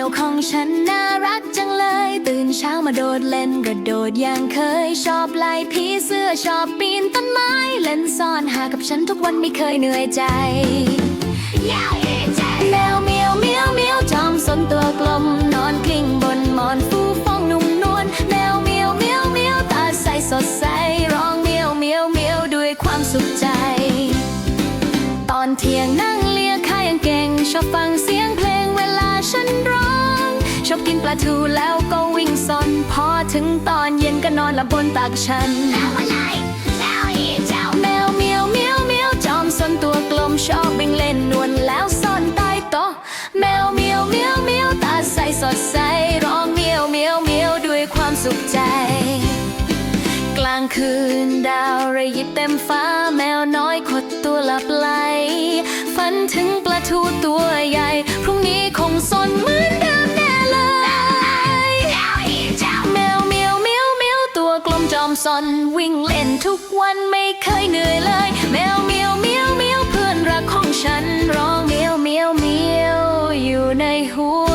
ยวของฉันน่ารักจังเลย ตื่นเช้ามาโดดเล่นกระโดดอย่างเคย ชอบไล่ผีเสื้อชอบปีนต้นไม้ เล่นซ่อนหากับฉันทุกวันไม่เคยเหนื่อยใจแมวเมียวเมียวเมียวจอมสนตัวกลม นอนกลิ้งบนหมอนฟูฟ้องนุ่มนวลแมวเมียวเมียวเมียวตาใสสดใสร้องเมียวเมียวเมียวด้วยความสุขใจ ตอนเที่ยงนั่งเลียข้ายังเก่งชอบฟัง ชอบกินปลาทูแล้วก็วิ่งซนพอถึงตอนเย็นก็นอนหลับบนตักฉันแมวเมียวเมียวเมียวจอมสนตัวกลมชอบวิ่งเล่นนวลแล้วซ่อนใต้โต๊ะแมวเมียวเมียวเมียวตาใสสดใสร้องเมียวเมียวเมียวด้วยความสุขใจ กลางคืนดาวระยิบเต็มฟ้าแมวน้อย ซนวิ่งเล่นทุกวันไม่เคยเหนื่อยเลย แมวเมียวเมียวเมียวเพื่อนรักของฉัน ร้องเมียวเมียวเมียวอยู่ในหัว